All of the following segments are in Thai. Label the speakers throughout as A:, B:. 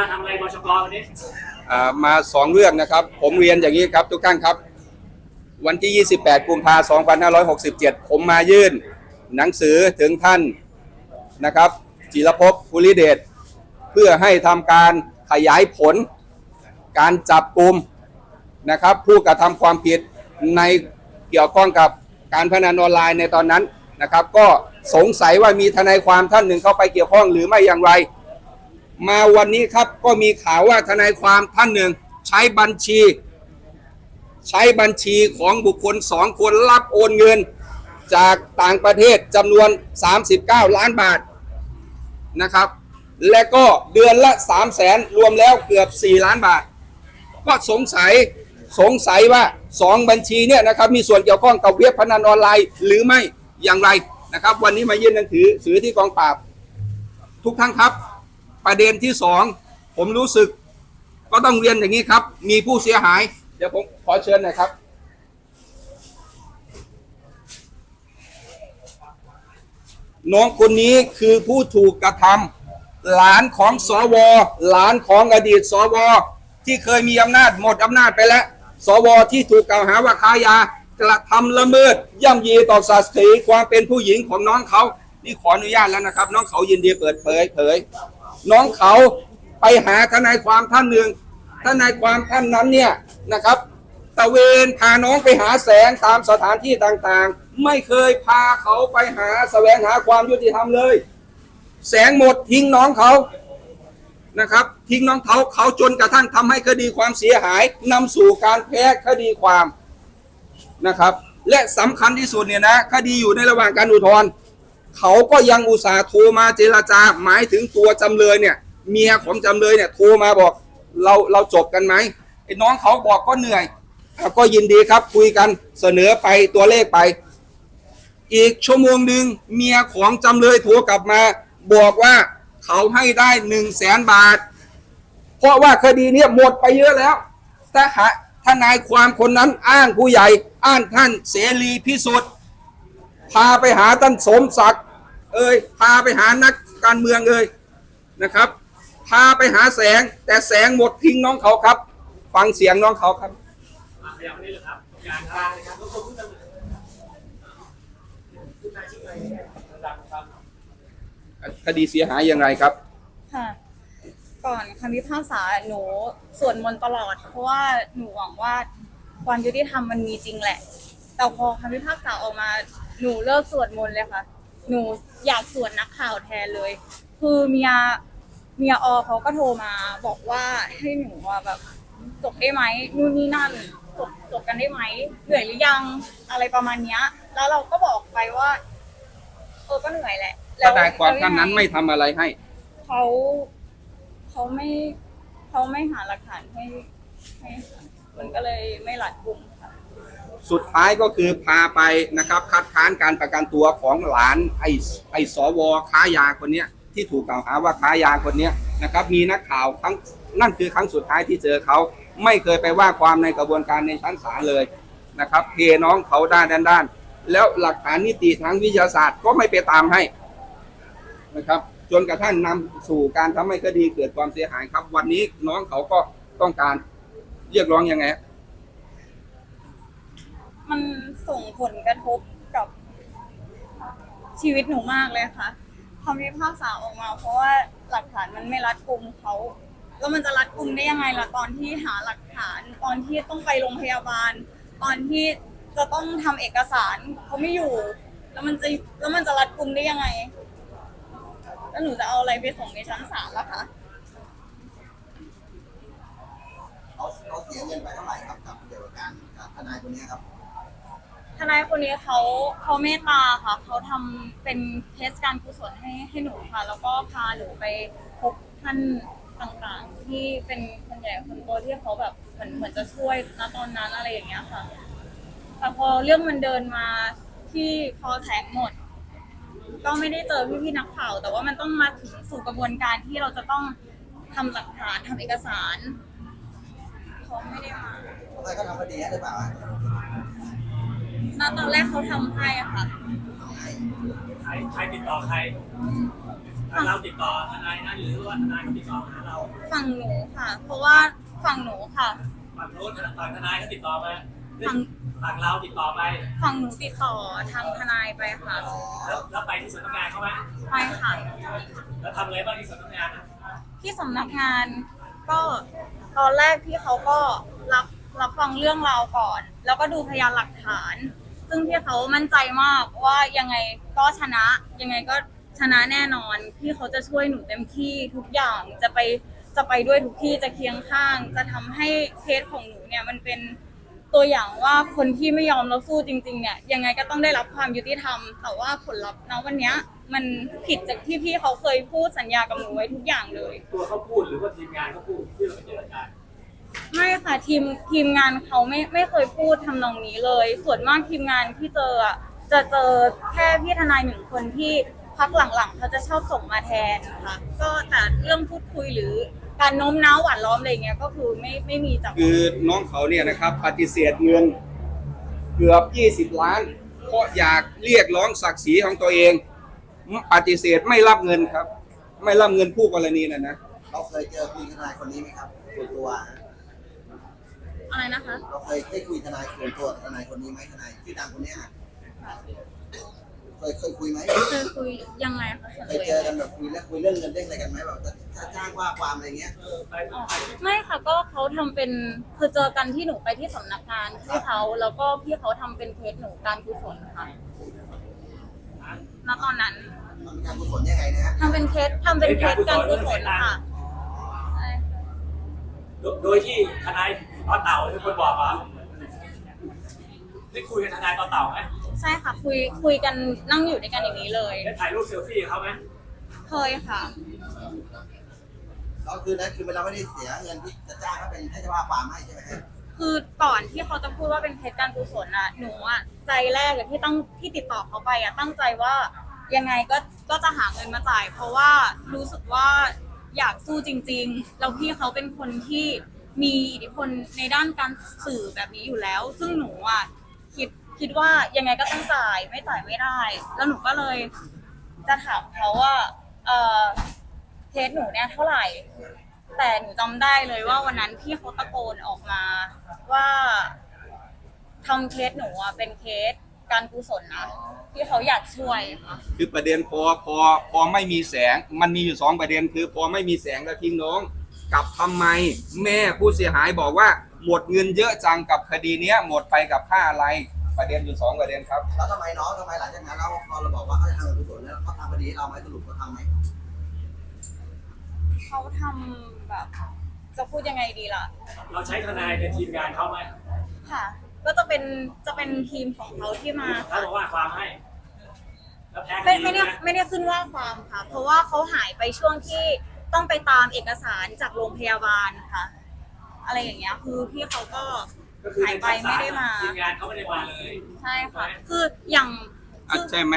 A: มาทำอะไรบชกวันนี้
B: อ่ามาสองเรื่องนะครับ ผมเรียนอย่างนี้ครับทุกท่านครับ วันที่ 28 กุมภาพันธ์2567 ผมมายื่น หนังสือถึงท่านนะครับจิรภพภูริเดชเพื่อให้ทำการขยายผล การจับกลุ่มนะครับ ผู้กระทำความผิดในเกี่ยวข้องกับการพนันออนไลน์ในตอนนั้นนะครับ ก็สงสัยว่ามีทนายความท่านหนึ่งเข้าไปเกี่ยวข้องหรือไม่อย่างไร มาวันนี้ครับก็มีข่าวว่าทนายความท่านหนึ่ง ใช้บัญชี ใช้บัญชีของบุคคลสองคนรับโอนเงิน จากต่างประเทศจำนวน 39 ล้านบาทนะครับ และก็เดือนละ 3 0 0แสนรวมแล้วเกือบ 4 ล้านบาท ก็สงสัยสงสัยว่า 2 บัญชีเนี่ยนะครับมีส่วนเกี่ยวข้องกับเว็บพนันออนไลน์หรือไม่อย่างไรนะครับ วันนี้มายื่นหนังสือสือที่กองปราบ ทุกท่านครับ ประเด็นที่สองผมรู้สึก ก็ต้องเรียนอย่างนี้ครับ มีผู้เสียหาย เดี๋ยวผมขอเชิญหน่อยครับ น้องคนนี้คือผู้ถูกกระทำหลานของสวหลานของอดีตสวที่เคยมีอำนาจหมดอำนาจไปแล้ว สวที่ถูกกล่าวหาว่าค้ายากระทำละเมิดย่ำยีต่อศักดิ์ศรีความเป็นผู้หญิงของน้องเขา นี่ขออนุญาตแล้วนะครับ น้องเขายินดีเปิดเผยเผย น้องเขาไปหาทนายความท่านหนึ่งทนายความท่านนั้นเนี่ยนะครับตะเวนพาน้องไปหาแสงตามสถานที่ต่างๆ ไม่เคยพาเขาไปหาแสวงหาความยุติธรรมเลย แสงหมดทิ้งน้องเขานะครับ ทิ้งน้องเขาเขาจนกระทั่งทำให้คดีความเสียหายนำสู่การแพ้คดีความนะครับ และสำคัญที่สุดเนี่ยนะคดีอยู่ในระหว่างการอุทธรณ์ เขาก็ยังอุตส่าห์โทรมาเจรจาหมายถึงตัวจำเลยเนี่ย เมียของจำเลยเนี่ยโทรมาบอกเราเราจบกันไหมไอ้น้องเขาบอกก็เหนื่อย ก็ยินดีครับคุยกันเสนอไปตัวเลขไป อีกชั่วโมงหนึ่งเมียของจำเลยโทรกลับมา บอกว่าเขาให้ได้หนึ่งแสนบาท เพราะว่าคดีเนี้ยหมดไปเยอะแล้วถ้าหาทนายความคนนั้นอ้างผู้ใหญ่ อ้างท่านเสรีพิสุทธิ์ พาไปหาท่านสมศักดิ์เอ้ยพาไปหานักการเมืองเอ้ยนะครับ พาไปหาแสงแต่แสงหมดทิ้งน้องเขาครับ ฟังเสียงน้องเขาครับ
A: ครับยางกลางเลยครับทุกคนทุกคนดังครับ
B: คดีเสียหายอย่างไรครับ
C: ค่ะก่อนคำพิพากษาหนูสวดมนต์ตลอด เพราะว่าหนูหวังว่าความยุติธรรมมันมีจริงแหละ แต่พอคำพิพากษาออกมาหนูเลิกสวดมนต์เลยค่ะ หนูอยากสวดนักข่าวแทนเลย คือเมียเมียออเขาก็โทรมา บอกว่าให้หนูอะแบบจบได้ไหมนู่นนี่นั่นจบจบกันได้ไหมเหนื่อยหรือยังอะไรประมาณเนี้ย แล้วเราก็บอกไปว่าเออก็เหนื่อยแหละ
B: ทนายความท่านนั้นไม่ทำอะไรให้
C: เขาเขาไม่เขาไม่หาหลักฐานให้ให้มันก็เลยไม่หลัดกุมค่ะ
B: สุดท้ายก็คือพาไปนะครับคัดค้านการประกันตัวของหลานไอ้ไอ้สวค้ายาคนเนี้ยที่ถูกกล่าวหาว่าค้ายาคนเนี้ยนะครับมีนักข่าวครั้งนั่นคือครั้งสุดท้ายที่เจอเขาไม่เคยไปว่าความในกระบวนการในชั้นศาลเลยนะครับเทน้องเขาด้านด้านด้านแล้วหลักฐานนิติทางวิทยาศาสตร์ก็ไม่ไปตามให้นะครับจนกระทั่งนำสู่การทำให้คดีเกิดความเสียหายครับ วันนี้น้องเขาก็ต้องการเรียกร้องยังไง
C: มันส่งผลกระทบกับชีวิตหนูมากเลยค่ะคำพิพากษาออกมา เพราะว่าหลักฐานมันไม่รัดกุมเขาแล้วมันจะรัดกุมได้ยังไงล่ะตอนที่หาหลักฐานตอนที่ต้องไปโรงพยาบาล ตอนที่จะต้องทำเอกสารเขาไม่อยู่ แล้วมันจะแล้วมันจะรัดกุมได้ยังไง แล้วหนูจะเอาอะไรไปส่งในชั้นศาลล่ะคะ
D: เขาเขาเสียเงินไปเท่าไหร่ครับกับเกี่ยวกับการกับทนายคนนี้ครับ
C: ทนายคนนี้เขาเขาเมตตาค่ะเขาทำเป็นเทสการกุศลให้ให้หนูค่ะ แล้วก็พาหนูไปพบท่านต่างๆ ที่เป็นคนใหญ่คนโตที่เขาแบบเหมือนเหมือนจะช่วยณตอนนั้นอะไรอย่างเงี้ยค่ะ แต่พอเรื่องมันเดินมาที่พอแสงหมด ก็ไม่ได้เจอพี่ๆนักข่าว แต่ว่ามันต้องมาถึงสู่กระบวนการที่เราจะต้องทำหลักฐานทำเอกสารเขาไม่ได้มา
D: ทนายเขาทำคดีให้หรือเปล่า
C: ณตอนแรกเขาทำให้อะค่ะ
D: ทำให้
A: ใครใครติดต่อใคร
C: ท
A: ทางเราติดต่อทนายนะหรือว่าทนายเขาติดต่อหาเรา
C: ฝั่งหนูค่ะ เพราะว่าฝั่งหนูค่ะ
A: ฝั่งโน้นฝั่งทนายเขาติดต่อมา
C: ฝั่ง
A: ฝั่งเราติดต่อไป
C: ฝั่งหนูติดต่อทางทนายไปค่ะ
A: แล้วแล้วไปที่สำนักงานเขาไหม
C: ไปค่ะ
A: แล้วทำอะไรบ้างที่สำนักงานอะ
C: ที่สำนักงานก็ตอนแรกพี่เขาก็รับรับฟังเรื่องราวก่อน แล้วก็ดูพยานหลักฐาน ซึ่งพี่เขามั่นใจมากว่ายังไงก็ชนะ ยังไงก็ชนะแน่นอน พี่เขาจะช่วยหนูเต็มที่ทุกอย่างจะไปจะไปด้วยทุกที่จะเคียงข้าง จะทำให้เคสของหนูเนี่ยมันเป็นตัวอย่างว่าคนที่ไม่ยอมเราสู้จริง ๆ เนี่ย ยังไงก็ต้องได้รับความยุติธรรม แต่ว่าผลลัพธ์ณวันเนี้ยมันผิดจากที่พี่เขาเคยพูดสัญญากับหนูไว้ทุกอย่างเลย
A: ตัวเขาพูดหรือว่าทีมงานเขาพูดที่เราไปเจรจา
C: ไม่ค่ะทีมทีมงานเขาไม่ไม่เคยพูดทำนองนี้เลย ส่วนมากทีมงานที่เจออะจะเจอแค่พี่ทนายหนึ่งคนที่พักหลังๆเขาจะชอบส่งมาแทนค่ะก็แต่เรื่องพูดคุยหรือการโน้มน้าวหวานล้อมอะไรเงี้ยก็คือไม่ไม่มีจาก
B: คือน้องเขาเนี่ยนะครับปฏิเสธเงินเกือบ 20 ล้าน เพราะอยากเรียกร้องศักดิ์ศรีของตัวเองปฏิเสธไม่รับเงินครับ ไม่รับเงินผู้กรณีนะนะ
D: เราเคยเจอคุยทนายคนนี้ไหมครับส่วนตัวฮะ
C: อะไรนะคะ
D: เราเคยได้คุยทนายส่วนตัวกับทนายคนนี้ไหมทนายที่ดังคนเนี้ยฮะเคยเคยคุยไหม
C: เคยคุยยังไงคะส่วน
D: เค
C: ตั
D: ยว
C: เอ
D: เจองกันแบบคุยแล้วคุยเรื่องเงินเรื่องอะไรกันไหมแบบจะจะจ้างว่าความอะไรเงี้ย
A: เออไป
C: อ๋อไม่ค่ะก็เขาทำเป็นคือเจอกันที่หนูไปที่สำนักงานที่เขาแล้วก็พี่เขาทำเป็นเคสหนูการกุศลค่ะณตอนนั้น
D: มันเป็นการกุศลยังไงนะฮะ
C: ทำเป็นเคสทำเป็นเคสการกุศลค่ะใช่ค่ะ
A: โดยโดยที่ทนายต่อเต่าเป็นคนบอกเหรอได้คุยกับทนายต่อเต่าไหม
C: ใช่ค่ะคุยคุยกันนั่งอยู่ด้วยกันอย่างนี้เลย
A: ได้ถ่ายรูปเซลฟี่กับเขาไหม
C: เคยค่ะ
D: ก็คือนั้นคือเราไม่ได้เสียเงินที่จะจ้างเขาเป็นให้จะว่าความให้ใช่ไหมฮะ
C: คือก่อนที่เขาจะพูดว่าเป็นเคสการกุศลน่ะหนูอะใจแรกอะที่ตั้งที่ติดต่อเขาไปอะตั้งใจว่ายังไงก็ก็จะหาเงินมาจ่าย เพราะว่ารู้สึกว่า อยากสู้จริง ๆ แล้วพี่เขาเป็นคนที่มีอิทธิพลในด้านการสื่อแบบนี้อยู่แล้ว ซึ่งหนูอะคิดคิดว่ายังไงก็ต้องจ่ายไม่จ่ายไม่ได้ แล้วหนูก็เลยจะถามเขาว่าเออเคสหนูเนี่ยเท่าไหร่ แต่หนูจำได้เลยว่าวันนั้นพี่เขาตะโกนออกมาว่าทำเคสหนูอะเป็นเคส การกุศลนะที่เขาอยากช่วยค่ะ
B: คือประเด็นพอพอพอไม่มีแสง มันมีอยู่สองประเด็นคือพอไม่มีแสงแล้วทิ้งน้องกับทำไมแม่ผู้เสียหายบอกว่าหมดเงินเยอะจังกับคดีเนี้ยหมดไปกับค่าอะไรประเด็นอยู่สองประเด็นครับ
D: แล้วทำไมน้องทำไมหลังจากนั้นเราพอเราบอกว่าเขาจะทำการกุศลแล้วเขาทำคดีให้เราไหมสรุปเขาทำไหม
C: เขาทำแบบ จะพูดยังไงดีล่ะ
A: เราใช้ทนายเป็นทีมงานเขาไหม
C: ค่ะ ก็จะเป็นจะเป็นทีมของเขาที่มา
A: ถ้าบอกว่าความให้ แล้วแพ้ค
C: ไม่
A: ดี
C: ไม่ได้
A: นะ
C: ไม่ได้ขึ้นว่าความค่ะ เพราะว่าเขาหายไปช่วงที่ต้องไปตามเอกสารจากโรงพยาบาลค่ะ อะไรอย่างเงี้ยคือพี่เขาก็
A: ก็คือ
C: หาย
A: ใน
C: ไป
A: ชั้น
C: ไม่
A: ศาล
C: ได้มา
A: ทีมงานเขาไม่ได้มาเลย
C: ใช่ค่ะ คืออย่าง
B: อะ
C: คือ
B: ใช่ไหม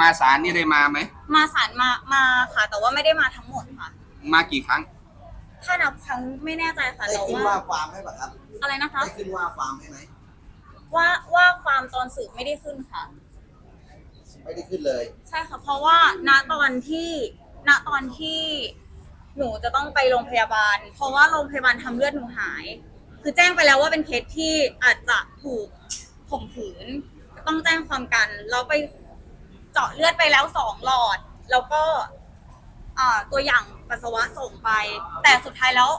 B: มาศาลนี่ได้มาไหม
C: มาศาลมามาค่ะ แต่ว่าไม่ได้มาทั้งหมดค่ะ
B: มากี่ครั้ง
C: ถ้านับครั้งไม่แน่ใจค่ะ
D: ได้
C: แต่
D: ขึ้น
C: ว่า
D: ว่าความให้ป่ะครับ
C: อะไรนะคะ
D: ได้ขึ้นว่าความให้ไหม
C: ว่าว่าความตอนสืบไม่ได้ขึ้นค่ะ
D: ไม่ได้ขึ้นเลย
C: ใช่ค่ะเพราะว่าณตอนที่ณตอนที่หนูจะต้องไปโรงพยาบาล เพราะว่าโรงพยาบาลทำเลือดหนูหาย คือแจ้งไปแล้วว่าเป็นเคสที่อาจจะถูกข่มขืนต้องแจ้งความกันแล้วไปเจาะเลือดไปแล้วสองหลอด แล้วก็อ่าตัวอย่างปัสสาวะส่งไป แต่สุดท้ายแล้ว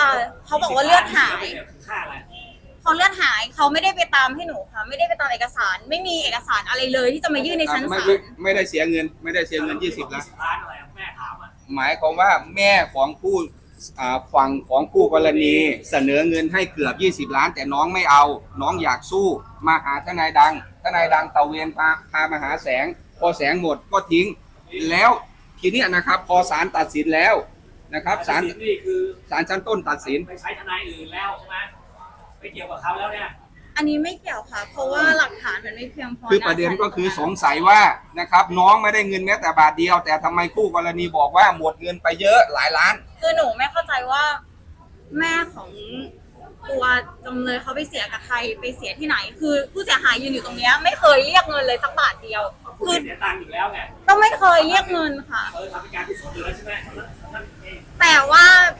C: อ่าเขาบอกว่าเลือดหาย
A: ค่าอะไร
C: เขาเลือดหายเขาไม่ได้ไปตามให้หนูค่ะ ไม่ได้ไปตามเอกสาร ไม่มีเอกสารอะไรเลยที่จะมายื่นในชั้น
B: ไม่
C: ศา
B: ไม่
C: ล
B: ไม่ได้เสียเงิน ไม่ได้เสียเงิน20ล้าน
A: ล้านอะไรอะแม่ถามอะ
B: หมายความว่าแม่ของผู้อ่าฝั่งของผู้กรณีเสนอเงินให้เกือบ 20 ล้าน แต่น้องไม่เอา น้องอยากสู้มาหาทนายดัง ทนายดังตะเวนพาพามาหาแสง พอแสงหมดก็ทิ้ง แล้วทีเนี้ยนะครับ พอศาลตัดสินแล้วนะครับศาล
A: นี่คือ
B: ศาลชั้นต้นตัดสิน
A: ไปใช้ทนายอื่นแล้วใช่ไหม ไม่เกี่ยวกับเขาแล้วเนี่ย
C: อันนี้ไม่เกี่ยวค่ะ เพราะว่าหลักฐานมันไม่เพียงพอ
B: คือประเด็นก็คือสงสัยว่านะครับน้องไม่ได้เงินแม้แต่บาทเดียว แต่ทำไมคู่กรณีบอกว่าหมดเงินไปเยอะหลายล้าน
C: คือหนูไม่เข้าใจว่า แม่ของตัวจำเลยเขาไปเสียกับใครไปเสียที่ไหน คือผู้เสียหายยืนอยู่ตรงเนี้ยไม่เคยเรียกเงินเลยสักบาทเดียว
A: คุณ
C: คือ
A: เสียตังค์อยู่แล้วไง
C: ก็ไม่เคยเรียกเงินค่ะ
A: เออทำเป็นการกุศลอยู่แล้วใช่ไหมนั่นเอง
C: แต่ว่า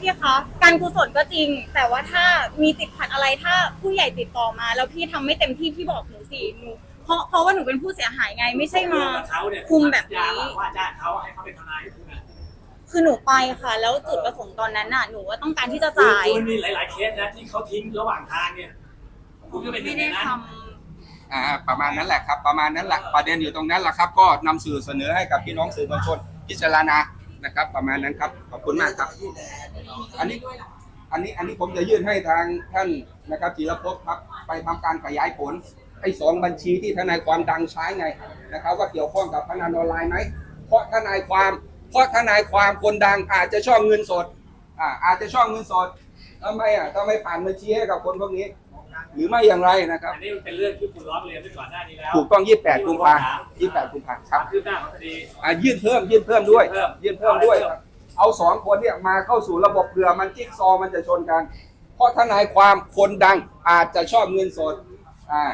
C: พี่คะการกุศลก็จริง แต่ว่าถ้ามีติดขัดอะไรถ้าผู้ใหญ่ติดต่อมา แล้วพี่ทำไม่เต็มที่พี่บอกหนูสิหนูเพราะเพราะว่าหนูเป็นผู้เสียหายไงไม่ใช่มา
A: เขาเนี่ย
C: คุมแบบ
A: ยา
C: นี้
A: ว่าจ้างเขาให้เขาเป็นทนายให้คุณอะ
C: คือหนูไปค่ะ แล้วจุดประสงค์ตอนนั้นน่ะหนูว่าต้องการที่จะ
A: คือ
C: จ่าย
A: คุณมีหลาย ๆ เคสนะที่เขาทิ้งระหว่างทางเนี่ย คุณก็เป็นหนึ่
C: ไม่
A: งใน
C: ได้
A: นั้น
C: ทำ
B: อ่าประมาณนั้นแหละครับประมาณนั้นแหละประเด็นอยู่ตรงนั้นแหละครับ ก็นำสื่อเสนอให้กับพี่น้องสื่อมวลชนพิจารณา นะครับ ประมาณนั้นครับขอบคุณมากครับอันนี้อันนี้อันนี้ผมจะยื่นให้ทางท่านนะครับจิรพจน์ครับ ไปทำการขยายผลไอ้สองบัญชีที่ทนายความดังใช้ไงนะครับ ว่าเกี่ยวข้องกับพนันออนไลน์ไหมเพราะทนายความ เพราะทนายความคนดังอาจจะชอบเงินสดอ่าอาจจะชอบเงินสดทำไมอะทำไมผ่านบัญชีให้กับคนพวกนี้ หรือไม่อย่างไรนะครับ
A: อันนี้มันเป็นเรื่องที่คุณร้องเรียนไปก่อนหน้านี้แล้ว
B: ถูกต้อง 28 กุมภา28 กุมภาค
A: ครั
B: รั
A: บบคืบหน้าของคดี
B: อ่ายื่นเพิ่มยื่นเพิ่มด้วย
A: เพิ่ม
B: ยื่นเพิ่มด้วยครับเอาสองคนเนี่ยมาเข้าสู่ระบบเผื่อมันจิ๊กซอว์มันจะชนกัน เพราะทนายความคนดังอาจจะชอบเงินสดอ่า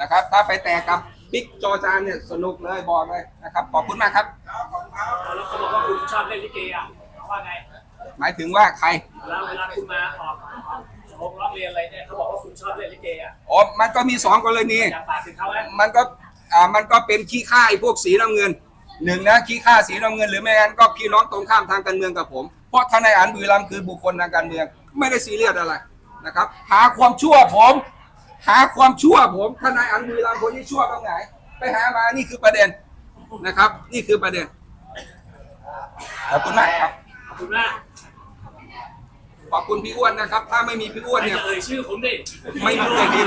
B: นะครับ ถ้าไปแตกกับบิ๊กจอจานเนี่ยสนุกเลยบอกเลยนะครับขอบคุณมากครับ
A: แล้วเขาบอกว่าคุณชอบเล่นลิเกอะว่าไง
B: หมายถึงว่าใคร
A: แล้วเวลาคุณมาออก โรงร้องเรียนอะไรเนี่ยเขาบอกว่าคุณชอบเล่นลิเกอะ
B: อ๋อมันก็มีสองกรณี
A: อยากฝากถึงเขาไหม
B: มันก็อ่ามันก็เป็นขี้ข้าไอ้พวกสีน้ำเงินหนึ่งนะขี้ข้าสีน้ำเงินหรือไม่งั้นก็พี่น้องตรงข้ามทางการเมืองกับผม เพราะทนายอันบุรีรัมย์คือบุคคลทางการเมือง ไม่ได้ซีเรียสอะไรนะครับ หาความชั่วผม หาความชั่วผมทนายอันบุรีรัมย์คนที่ชั่วตรงไหน ไปหามานี่คือประเด็นนะครับ นี่คือประเด็นขอบคุณมากครับ
A: ขอบคุณมาก
B: ขอบคุณพี่อ้วนนะครับ ถ้าไม่มีพี่อ้วน
A: ไม่
B: เนี่ย
A: จะเอ่ยชื่อผมดิ
B: ไม่มีเด็กดี